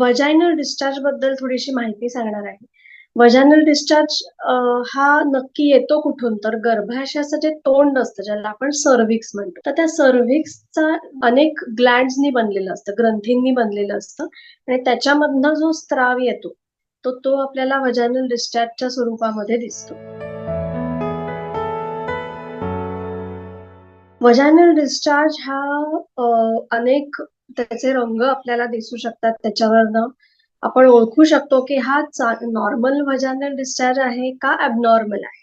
Vaginal डिस्चार्जबद्दल थोडीशी माहिती सांगणार आहे. वजायनल डिस्चार्ज हा नक्की येतो कुठून? तर गर्भाशयाचं जे तोंड असतं, ज्याला आपण सर्व्हिक्स म्हणतो. तर त्या सर्व्हिक्सचा अनेक ग्लँड्सनी बनलेलं असतं, ग्रंथींनी बनलेलं असतं आणि त्याच्यामधनं जो स्त्राव येतो, तो तो आपल्याला वजायनल डिस्चार्जच्या स्वरूपामध्ये दिसतो. वजायनल डिस्चार्ज हा अनेक त्याचे रंग आपल्याला दिसू शकतात. त्याच्यावरनं आपण ओळखू शकतो की हा नॉर्मल वजानल डिस्चार्ज आहे का ॲबनॉर्मल आहे?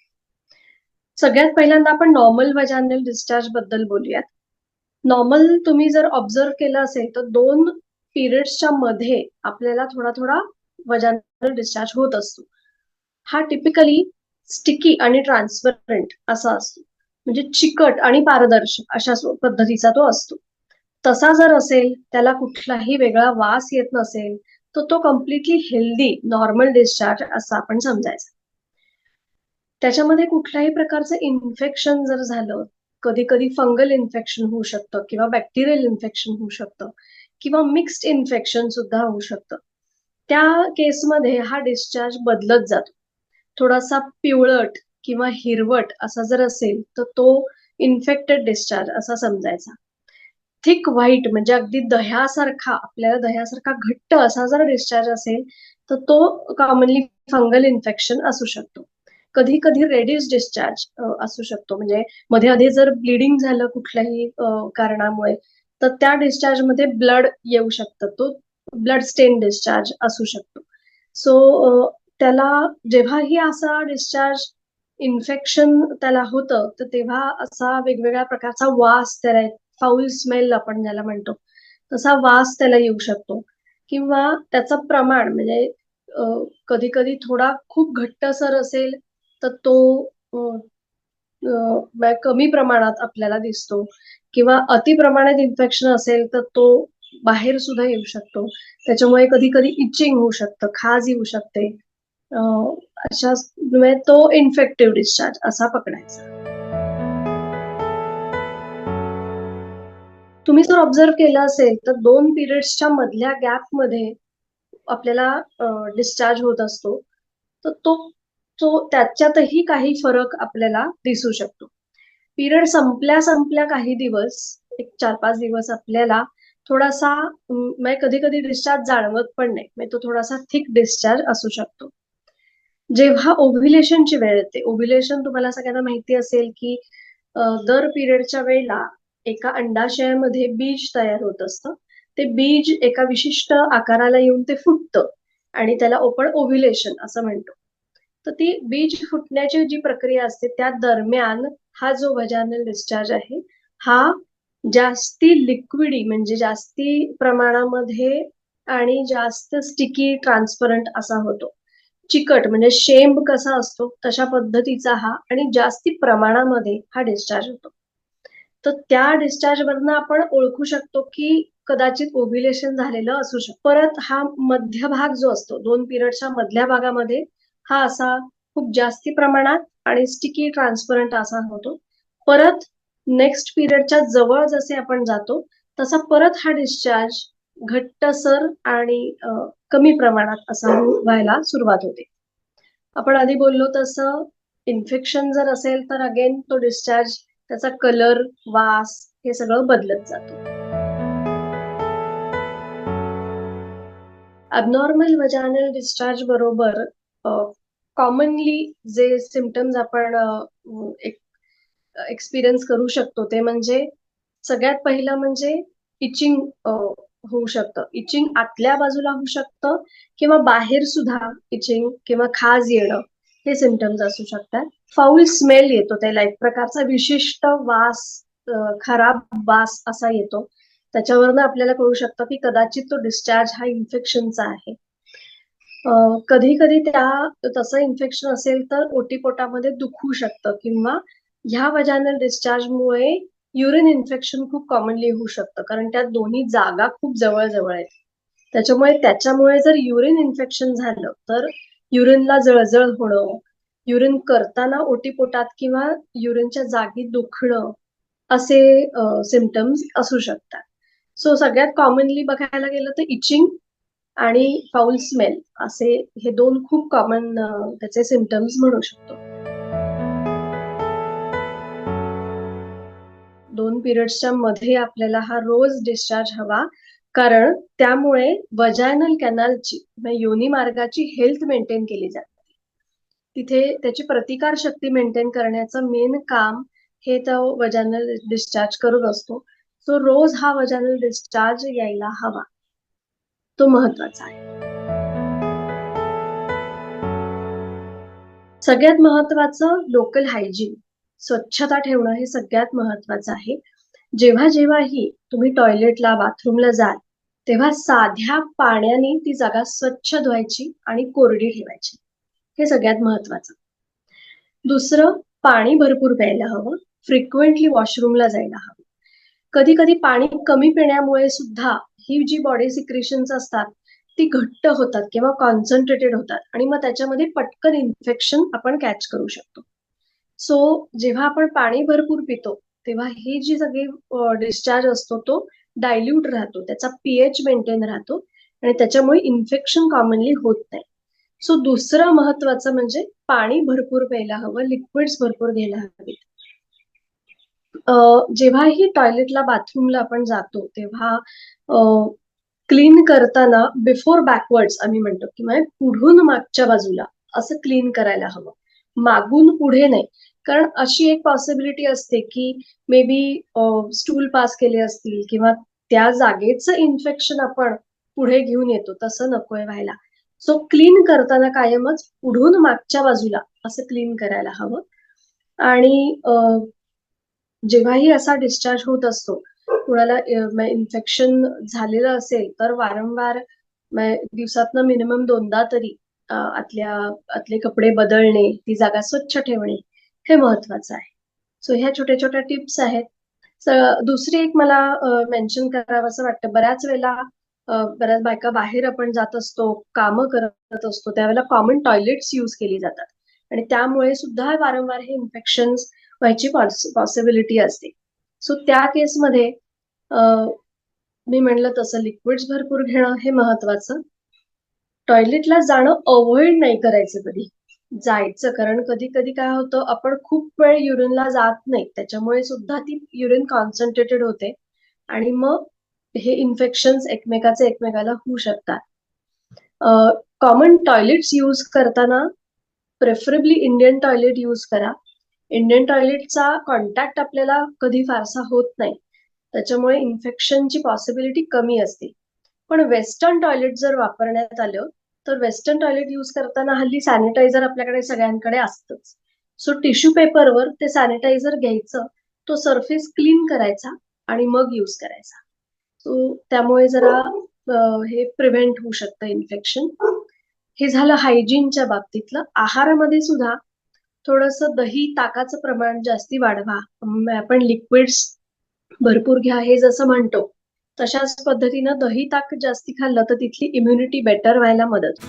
सगळ्यात पहिल्यांदा आपण नॉर्मल वजानल डिस्चार्जबद्दल बोलूयात. नॉर्मल तुम्ही जर ऑब्झर्व केलं असेल तर दोन पिरियड्सच्या मध्ये आपल्याला थोडा थोडा वजानल डिस्चार्ज होत असतो. हा टिपिकली स्टिकी आणि ट्रान्सपरंट असा असतो. म्हणजे चिकट आणि पारदर्शक अशा पद्धतीचा तो असतो. तसा जर असेल त्याला कुठलाही वेगळा वास येत नसेल तर तो कम्प्लिटली हेल्दी नॉर्मल डिस्चार्ज असं आपण समजायचं. त्याच्यामध्ये कुठल्याही प्रकारचं इन्फेक्शन जर झालं कधी कधी फंगल इन्फेक्शन होऊ शकतं किंवा बॅक्टेरियल इन्फेक्शन होऊ शकतं किंवा मिक्स्ड इन्फेक्शन सुद्धा होऊ शकतं. त्या केसमध्ये हा डिस्चार्ज बदलत जातो. थोडासा पिवळट किंवा हिरवट असा जर असेल तर तो इन्फेक्टेड डिस्चार्ज असा समजायचा. थिक व्हाईट म्हणजे अगदी दह्यासारखा आपल्याला दह्यासारखा घट्ट असा जर डिस्चार्ज असेल तर तो कॉमनली फंगल इन्फेक्शन असू शकतो. कधी कधी रेडिश डिस्चार्ज असू शकतो. म्हणजे मध्ये आधी जर ब्लिडिंग झालं कुठल्याही कारणामुळे तर त्या डिस्चार्जमध्ये ब्लड येऊ शकतं. तो ब्लड स्टेन डिस्चार्ज असू शकतो. सो त्याला जेव्हाही असा डिस्चार्ज इन्फेक्शन त्याला होतं तर तेव्हा असा वेगवेगळ्या प्रकारचा वास त्याला फाऊल स्मेल आपण ज्याला म्हणतो तसा वास त्याला येऊ शकतो. किंवा त्याचं प्रमाण म्हणजे कधी कधी थोडा खूप घट्टसर असेल तर तो कमी प्रमाणात आपल्याला दिसतो. किंवा अति प्रमाणात इन्फेक्शन असेल तर तो बाहेर सुद्धा येऊ शकतो. त्याच्यामुळे कधी कधी इचिंग होऊ शकतं खाज येऊ शकते. अशा म्हणजे तो इन्फेक्टिव्ह डिस्चार्ज असा पकडायचा. तुम्ही जर ऑब्झर्व केलं असेल तर दोन पिरियड्सच्या मधल्या गॅपमध्ये आपल्याला डिस्चार्ज होत असतो. तर तो तो त्याच्यातही काही फरक आपल्याला दिसू शकतो. पिरियड संपल्या संपल्या काही दिवस एक चार पाच दिवस आपल्याला थोडासा म्हणजे कधी कधी डिस्चार्ज जाणवत पण नाही. म्हणजे तो थोडासा थिक डिस्चार्ज असू शकतो. जेव्हा ओव्ह्युलेशनची वेळ येते ओव्ह्युलेशन तुम्हाला सगळ्यांना माहिती असेल की दर पिरियडच्या वेळेला एका अंडाशयामध्ये बीज तयार होत असतं. ते बीज एका विशिष्ट आकाराला येऊन ते फुटतं आणि त्याला ओपन ओव्ह्युलेशन असं म्हणतो. तर ती बीज फुटण्याची जी प्रक्रिया असते त्या दरम्यान हा जो वजानल डिस्चार्ज आहे हा जास्ती लिक्विडी म्हणजे जास्ती प्रमाणामध्ये आणि जास्त स्टिकी ट्रान्सपरंट असा होतो. चिकट म्हणजे शेंब कसा असतो तशा पद्धतीचा हा आणि जास्ती प्रमाणामध्ये हा डिस्चार्ज होतो. तर त्या डिस्चार्ज वरनं आपण ओळखू शकतो की कदाचित ओव्ह्युलेशन झालेलं असू शकतं. परत हा मध्य भाग जो असतो दोन पिरियडच्या मधल्या भागामध्ये हा असा खूप जास्ती प्रमाणात आणि स्टिकी ट्रान्सपरंट असा होतो. परत नेक्स्ट पिरियडच्या जवळ जसे आपण जातो तसा परत हा डिस्चार्ज घट्टसर आणि कमी प्रमाणात असा व्हायला सुरुवात होते. आपण आधी बोललो तसं इन्फेक्शन जर असेल तर अगेन तो डिस्चार्ज त्याचा कलर वास हे सगळं बदलत जातो. अबनॉर्मल वजानल डिस्चार्ज बरोबर कॉमनली जे सिमटम्स आपण एक्सपिरियन्स करू शकतो ते म्हणजे सगळ्यात पहिलं म्हणजे इचिंग होऊ शकतं. इचिंग आतल्या बाजूला होऊ शकतं किंवा बाहेर सुद्धा इचिंग किंवा खाज येणं हे सिमटम्स असू शकतात. फाऊल स्मेल येतो त्याला एक प्रकारचा विशिष्ट वास खराब वास असा येतो. त्याच्यावरनं आपल्याला कळू शकतं की कदाचित तो डिस्चार्ज हा इन्फेक्शनचा आहे. कधी कधी त्या तसं इन्फेक्शन असेल तर ओटीपोटामध्ये दुखू शकतं किंवा ह्या वजानल डिस्चार्जमुळे युरिन इन्फेक्शन खूप कॉमनली होऊ शकतं. कारण त्या दोन्ही जागा खूप जवळ जवळ आहेत. त्याच्यामुळे त्याच्यामुळे जर युरिन इन्फेक्शन झालं तर युरिनला जळजळ होणं युरिन करताना ओटीपोटात किंवा युरिनच्या जागी दुखणं असे सिमटम्स असू शकतात. सो सगळ्यात कॉमनली बघायला गेलं तर इचिंग आणि फाऊल स्मेल असे हे दोन खूप कॉमन त्याचे सिमटम्स म्हणू शकतो. दोन पिरियड्सच्या मध्ये आपल्याला हा रोज डिस्चार्ज हवा. कारण त्यामुळे वजायनल कॅनलची म्हणजे योनी मार्गाची हेल्थ मेंटेन केली जाते. तिथे त्याची प्रतिकार शक्ती मेंटेन करण्याचं मेन काम हे तो वजानल डिस्चार्ज करत असतो. सो रोज हा वजानल डिस्चार्ज यायला हवा. तो महत्त्वाचा आहे. सगळ्यात महत्वाचं लोकल हायजीन स्वच्छता ठेवणं हे सगळ्यात महत्वाचं आहे. जेव्हा जेव्हाही तुम्ही टॉयलेटला बाथरूमला जाल तेव्हा साध्या पाण्याने ती जागा स्वच्छ धुवायची आणि कोरडी ठेवायची. हे सगळ्यात महत्वाचं. दुसरं पाणी भरपूर प्यायला हवं. फ्रिक्वेंटली वॉशरूमला जायला हवं. कधी कधी पाणी कमी पिण्यामुळे सुद्धा ही जी बॉडी सिक्रेशन्स असतात ती घट्ट होतात किंवा कॉन्सन्ट्रेटेड होतात आणि मग त्याच्यामध्ये पटकन इन्फेक्शन आपण कॅच करू शकतो. सो जेव्हा आपण पाणी भरपूर पितो तेव्हा ही जी सगळी डिस्चार्ज असतो तो डायल्यूट राहतो. त्याचा पीएच मेंटेन राहतो आणि त्याच्यामुळे इन्फेक्शन कॉमनली होत नाही. सो दुसरं महत्वाचं म्हणजे पाणी भरपूर प्यायला हवं लिक्विड्स भरपूर घ्यायला हवेत. जेव्हाही टॉयलेटला बाथरूमला आपण जातो तेव्हा क्लीन करताना बिफोर बॅकवर्ड्स आम्ही म्हणतो किंवा म्हणजे पुढून मागच्या बाजूला असं क्लीन करायला हवं. मागून पुढे नाही. कारण अशी एक पॉसिबिलिटी असते की मे बी स्टूल पास केले असतील किंवा त्या जागेचं इन्फेक्शन आपण पुढे घेऊन येतो तसं नकोय व्हायला. सो क्लीन करताना कायमच पुढून मागच्या बाजूला असं क्लीन करायला हवं. आणि जेव्हाही असा डिस्चार्ज होत असतो कुणाला इन्फेक्शन झालेलं असेल तर वारंवार दिवसातनं मिनिमम दोनदा तरी आतल्या आतले कपडे बदलणे ती जागा स्वच्छ ठेवणे हे महत्वाचं आहे. सो ह्या छोट्या छोट्या टिप्स आहेत. दुसरी एक मला मेन्शन करावं असं वाटतं बऱ्याच वेळेला बऱ्याच बायका बाहेर आपण जात असतो कामं करत असतो त्यावेळेला कॉमन टॉयलेट्स यूज केली जातात. आणि त्यामुळे सुद्धा वारंवार हे इन्फेक्शन व्हायची पॉसिबिलिटी असते. सो त्या केसमध्ये मी म्हणलं तसं लिक्विड्स भरपूर घेणं हे महत्वाचं. टॉयलेटला जाणं अवॉइड नाही करायचं कधी. जायचं कारण कधी कधी काय होतं आपण खूप वेळ युरिनला जात नाही. त्याच्यामुळे सुद्धा ती युरिन कॉन्सन्ट्रेटेड होते. आणि मग हे इन्फेक्शन एकमेकाचे एकमेकाला होऊ शकतात. कॉमन टॉयलेट्स यूज करताना प्रेफरेबली इंडियन टॉयलेट यूज करा. इंडियन टॉयलेटचा कॉन्टॅक्ट आपल्याला कधी फारसा होत नाही. त्याच्यामुळे इन्फेक्शनची पॉसिबिलिटी कमी असते. पण वेस्टर्न टॉयलेट जर वापरण्यात आलं तर वेस्टर्न टॉयलेट यूज करताना हल्ली सॅनिटायझर आपल्याकडे सगळ्यांकडे असतंच. सो टिश्यू पेपरवर ते सॅनिटायझर घ्यायचं तो सरफेस क्लीन करायचा आणि मग यूज करायचा. सो त्यामुळे जरा हे प्रिव्हेंट होऊ शकतं इन्फेक्शन हे झालं हायजीनच्या बाबतीतलं. आहारामध्ये सुद्धा थोडस दही ताकाचं प्रमाण जास्ती वाढवा. आपण लिक्विड्स भरपूर घ्या हे जसं म्हणतो तशाच पद्धतीनं दही ताक जास्ती खाल्लं तर तिथली इम्युनिटी बेटर व्हायला मदत